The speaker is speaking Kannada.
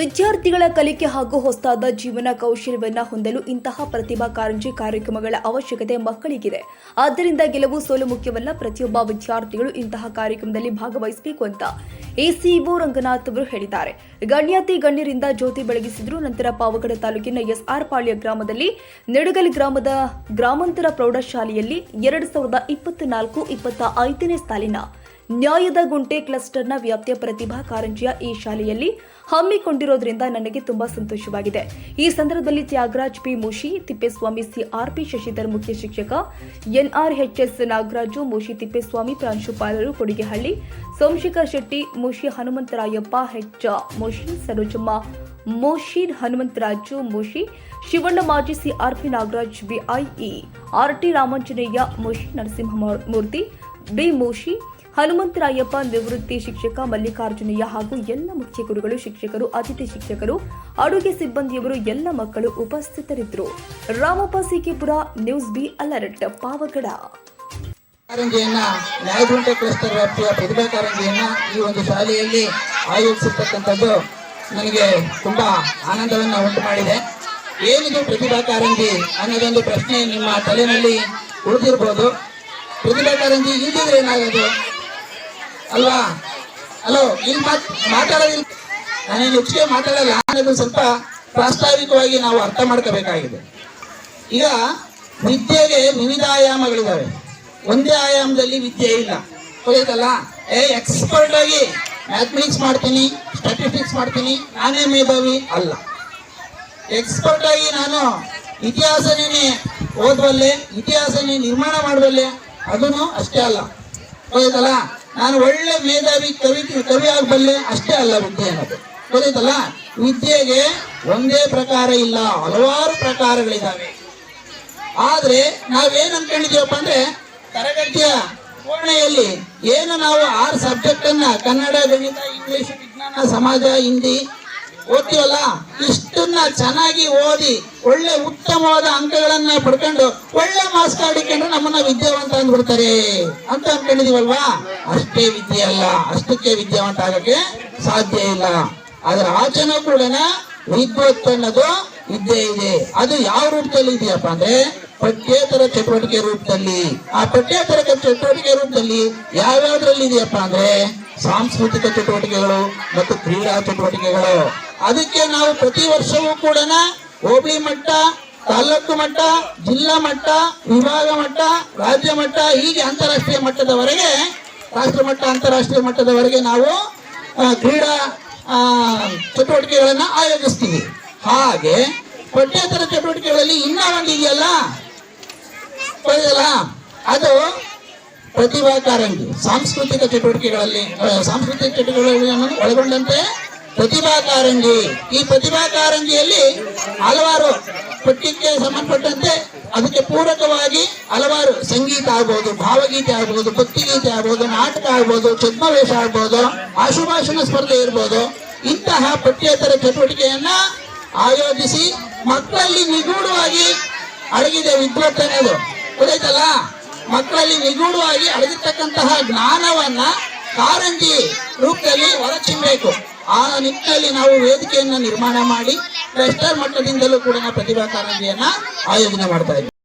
ವಿದ್ಯಾರ್ಥಿಗಳ ಕಲಿಕೆ ಹಾಗೂ ಹೊಸದಾದ ಜೀವನ ಕೌಶಲ್ಯವನ್ನು ಹೊಂದಲು ಇಂತಹ ಪ್ರತಿಭಾ ಕಾರಂಜಿ ಕಾರ್ಯಕ್ರಮಗಳ ಅವಶ್ಯಕತೆ ಮಕ್ಕಳಿಗಿದೆ. ಆದ್ದರಿಂದ ಗೆಲುವು ಸೋಲು ಮುಖ್ಯವಲ್ಲ, ಪ್ರತಿಯೊಬ್ಬ ವಿದ್ಯಾರ್ಥಿಗಳು ಇಂತಹ ಕಾರ್ಯಕ್ರಮದಲ್ಲಿ ಭಾಗವಹಿಸಬೇಕು ಅಂತ ಎಸಿಇಒ ರಂಗನಾಥ್ ಅವರು ಹೇಳಿದ್ದಾರೆ. ಗಣ್ಯಾತಿ ಗಣ್ಯರಿಂದ ಜ್ಯೋತಿ ಬೆಳಗಿಸಿದ್ರು, ನಂತರ ಪಾವಗಡ ತಾಲೂಕಿನ ಎಸ್ಆರ್ ಪಾಳ್ಯ ಗ್ರಾಮದಲ್ಲಿ ನೆಡಗಲ್ ಗ್ರಾಮದ ಗ್ರಾಮಾಂತರ ಪ್ರೌಢಶಾಲೆಯಲ್ಲಿ ಎರಡು ಸಾವಿರದ ಇಪ್ಪತ್ನಾಲ್ಕು, ಇಪ್ಪತ್ತ ಐದನೇ ಸಾಲಿನ ನ್ಯಾಯದ ಗುಂಟೆ ಕ್ಲಸ್ಟರ್ನ ವ್ಯಾಪ್ತಿಯ ಪ್ರತಿಭಾ ಕಾರಂಜಿಯ ಈ ಶಾಲೆಯಲ್ಲಿ ಹಮ್ಮಿಕೊಂಡಿರೋದ್ರಿಂದ ನನಗೆ ತುಂಬಾ ಸಂತೋಷವಾಗಿದೆ. ಈ ಸಂದರ್ಭದಲ್ಲಿ ತ್ಯಾಗರಾಜ್ ಪಿ. ಮುಶಿ ತಿಪ್ಪೇಸ್ವಾಮಿ ಸಿಆರ್ಪಿ ಶಶಿಧರ್ ಮುಖ್ಯ ಶಿಕ್ಷಕ ಎನ್ಆರ್ಎಚ್ಎಸ್ ನಾಗರಾಜು ಮುಶಿ ತಿಪ್ಪೇಸ್ವಾಮಿ, ಪ್ರಾಂಶುಪಾಲರು ಕೊಡಿಗೆಹಳ್ಳಿ, ಸೋಮಶೇಖರ್ ಶೆಟ್ಟಿ ಮುಶಿ ಹನುಮಂತರಾಯಪ್ಪ, ಹೆಚ್. ಮುಶಿ ಸರೋಜಮ್ಮ ಮೋಶೀನ್ ಹನುಮಂತರಾಜು ಮೋಶಿ ಶಿವಣ್ಣ, ಮಾಜಿ CRP Nagaraj BIE RT Ramanjaneya Mushi Narasimhamurthy B Mushi Hanumantharayappa ನಿವೃತ್ತಿ ಶಿಕ್ಷಕ, ಮಲ್ಲಿಕಾರ್ಜುನಯ್ಯ ಹಾಗೂ ಎಲ್ಲ ಮುಖ್ಯ ಗುರುಗಳು, ಶಿಕ್ಷಕರು, ಅತಿಥಿ ಶಿಕ್ಷಕರು, ಅಡುಗೆ ಸಿಬ್ಬಂದಿಯವರು, ಎಲ್ಲ ಮಕ್ಕಳು ಉಪಸ್ಥಿತರಿದ್ದರು. Ramappa CKPura, news be alert, Pavagada. ಕಾರಂಜಿಯನ್ನ Nyayagunte cluster ವ್ಯಾಪ್ತಿಯ ಪ್ರತಿಭಾ ಕಾರಂಜಿಯನ್ನ ಈ ಒಂದು ಶಾಲೆಯಲ್ಲಿ ಆಯೋಜಿಸಿರ್ತಕ್ಕಂಥದ್ದು ನನಗೆ ತುಂಬಾ ಆನಂದವನ್ನು ಉಂಟು ಮಾಡಿದೆ ಏನಿದು ಪ್ರತಿಭಾ ಕಾರಂಜಿ ಅನ್ನೋದೊಂದು ಪ್ರಶ್ನೆ ನಿಮ್ಮ ತಲೆಯಲ್ಲಿ ಉಳಿದಿರ್ಬೋದು. ಪ್ರತಿಭಾ ಕಾರಂಜಿ ಇಲ್ದಿದ್ರೆ ಏನಾಗೋದು? ಅಲ್ವಾ? ಹಲೋ ಇಲ್ಲಿ ಮಾತ್, ಮಾತಾಡೋದಿಲ್ಲ. ನಾನೇನು ಹೆಚ್ಚಿಗೆ ಮಾತಾಡಲ್ಲ. ಅನ್ನೋದು ಸ್ವಲ್ಪ ಪ್ರಾಸ್ತಾವಿಕವಾಗಿ ನಾವು ಅರ್ಥ ಮಾಡ್ಕೋಬೇಕಾಗಿದೆ. ಈಗ ವಿದ್ಯೆಗೆ ವಿವಿಧ ಆಯಾಮಗಳಿದ್ದಾವೆ ಒಂದೇ ಆಯಾಮದಲ್ಲಿ ವಿದ್ಯೆ ಇಲ್ಲ. ಗೊತ್ತಾಯ್ತಲ್ಲ? ಏ ಎಕ್ಸ್ಪರ್ಟ್ ಆಗಿ ಮ್ಯಾಥಮೆಟಿಕ್ಸ್ ಮಾಡ್ತೀನಿ ಸ್ಟಾಟಿಸ್ಟಿಕ್ಸ್ ಮಾಡ್ತೀನಿ, ನಾನೇ ಮೇಧಾವಿ ಅಲ್ಲ. ಎಕ್ಸ್ಪರ್ಟ್ ಆಗಿ ನಾನು ಇತಿಹಾಸನೇ ಓದಬಲ್ಲೆ, ಇತಿಹಾಸನೇ ನಿರ್ಮಾಣ ಮಾಡಬಲ್ಲೆ ಅದನ್ನು ಅಷ್ಟೇ ಅಲ್ಲ. ಗೊತ್ತಾಯ್ತಲ್ಲ? ನಾನು ಒಳ್ಳೆ ಮೇಧಾವಿ ಕವಿ ಕವಿ ಆಗಬಲ್ಲೆ ಅಷ್ಟೇ ಅಲ್ಲ ವಿದ್ಯೆ ಅನ್ನೋದು. ಗೊತ್ತಾಯ್ತಲ್ಲ? ವಿದ್ಯೆಗೆ ಒಂದೇ ಪ್ರಕಾರ ಇಲ್ಲ, ಹಲವಾರು ಪ್ರಕಾರಗಳಿದ್ದಾವೆ. ಆದ್ರೆ ನಾವೇನ್ ಅನ್ಕೊಂಡಿದೀವಪ್ಪ ಅಂದ್ರೆ, ತರಗತಿಯ ಕೋಣೆಯಲ್ಲಿ ಏನು ನಾವು ಆರು ಸಬ್ಜೆಕ್ಟ್ ಅನ್ನ ಕನ್ನಡ, ಗಣಿತ, ಇಂಗ್ಲಿಷ್, ವಿಜ್ಞಾನ, ಸಮಾಜ, ಹಿಂದಿ ಓದ್ತೀವಲ್ಲ ಇಷ್ಟನ್ನ ಚೆನ್ನಾಗಿ ಓದಿ, ಒಳ್ಳೆ ಉತ್ತಮವಾದ ಅಂಕಗಳನ್ನ ಪಡ್ಕೊಂಡು, ಒಳ್ಳೆ ಮಾರ್ಕ್ಸ್ ಕಾಡಿಕೊಂಡ್ರೆ ನಮ್ಮನ್ನ ವಿದ್ಯಾವಂತ ಅಂದ್ಬಿಡ್ತಾರೆ ಅಂತ ಅನ್ಕೊಂಡಿದೀವಲ್ವಾ? ಅಷ್ಟೇ ವಿದ್ಯೆ ಅಲ್ಲ. ಅಷ್ಟಕ್ಕೆ ವಿದ್ಯಾವಂತ ಆಗಕ್ಕೆ ಸಾಧ್ಯ ಇಲ್ಲ. ಅದರ ಆಚೆನೂ ಕೂಡ ವಿದ್ವತ್ ಅನ್ನೋದು ವಿದ್ಯೆ ಇದೆ. ಅದು ಯಾವ ರೂಪದಲ್ಲಿ ಇದೆಯಪ್ಪ ಅಂದ್ರೆ ಪಠ್ಯೇತರ ಚಟುವಟಿಕೆ ರೂಪದಲ್ಲಿ. ಆ ಪಠ್ಯೇತರ ಚಟುವಟಿಕೆ ರೂಪದಲ್ಲಿ ಯಾವ್ಯಾವ್ದ್ರಲ್ಲಿ ಇದೆಯಪ್ಪ ಅಂದ್ರೆ ಸಾಂಸ್ಕೃತಿಕ ಚಟುವಟಿಕೆಗಳು ಮತ್ತು ಕ್ರೀಡಾ ಚಟುವಟಿಕೆಗಳು. ಅದಕ್ಕೆ ನಾವು ಪ್ರತಿ ವರ್ಷವೂ ಕೂಡ ಹೋಬಳಿ ಮಟ್ಟ, ತಾಲೂಕು ಮಟ್ಟ, ಜಿಲ್ಲಾ ಮಟ್ಟ, ವಿಭಾಗ ಮಟ್ಟ, ರಾಜ್ಯ ಮಟ್ಟ, ಹೀಗೆ ಅಂತಾರಾಷ್ಟ್ರೀಯ ಮಟ್ಟದವರೆಗೆ, ರಾಷ್ಟ್ರ ಮಟ್ಟ, ಅಂತಾರಾಷ್ಟ್ರೀಯ ಮಟ್ಟದವರೆಗೆ ನಾವು ಕ್ರೀಡಾ ಚಟುವಟಿಕೆಗಳನ್ನು ಆಯೋಜಿಸ್ತೀವಿ. ಹಾಗೆ ಪಠ್ಯೇತರ ಚಟುವಟಿಕೆಗಳಲ್ಲಿ ಇನ್ನೂ ಒಂದು ಇದೆಯಲ್ಲ? ಅದು ಪ್ರತಿಭಾ ಕಾರಂಜಿ, ಸಾಂಸ್ಕೃತಿಕ ಚಟುವಟಿಕೆಗಳಲ್ಲಿ ಸಾಂಸ್ಕೃತಿಕ ಚಟುವಟಿಕೆಗಳನ್ನು ಒಳಗೊಂಡಂತೆ ಪ್ರತಿಭಾ ಕಾರಂಜಿ. ಈ ಪ್ರತಿಭಾ ಕಾರಂಜಿಯಲ್ಲಿ ಹಲವಾರು ಪಠ್ಯಕ್ಕೆ ಸಂಬಂಧಪಟ್ಟಂತೆ ಅದಕ್ಕೆ ಪೂರಕವಾಗಿ ಹಲವಾರು ಸಂಗೀತ ಆಗ್ಬೋದು, ಭಾವಗೀತೆ ಆಗ್ಬೋದು, ಭಕ್ತಿಗೀತೆ ಆಗ್ಬೋದು, ನಾಟಕ ಆಗ್ಬೋದು, ಛದ್ಮವೇಷ ಆಗ್ಬೋದು, ಆಶುಭಾಷಣ ಸ್ಪರ್ಧೆ ಇರ್ಬೋದು. ಇಂತಹ ಪಠ್ಯೇತರ ಚಟುವಟಿಕೆಯನ್ನ ಆಯೋಜಿಸಿ ಮಕ್ಕಳಲ್ಲಿ ನಿಗೂಢವಾಗಿ ಅಡಗಿದೆ ವಿದ್ವತ್ ಅನ್ನೋದು ಗೊತ್ತಾಯ್ತಲ್ಲ? ಮಕ್ಕಳಲ್ಲಿ ನಿಗೂಢವಾಗಿ ಅಡಗಿರ್ತಕ್ಕಂತಹ ಜ್ಞಾನವನ್ನ ಕಾರಂಜಿ ರೂಪದಲ್ಲಿ ಹೊರಚಿಮ್ಮಬೇಕು ಆ ನಿಟ್ಟಿನಲ್ಲಿ ನಾವು ವೇದಿಕೆಯನ್ನ ನಿರ್ಮಾಣ ಮಾಡಿ ಕ್ಲಸ್ಟರ್ ಮಟ್ಟದಿಂದಲೂ ಕೂಡ ಪ್ರತಿಭಾ ಕಾರಂಜಿಯನ್ನ ಆಯೋಜನೆ ಮಾಡ್ತಾ ಇದ್ದೀವಿ.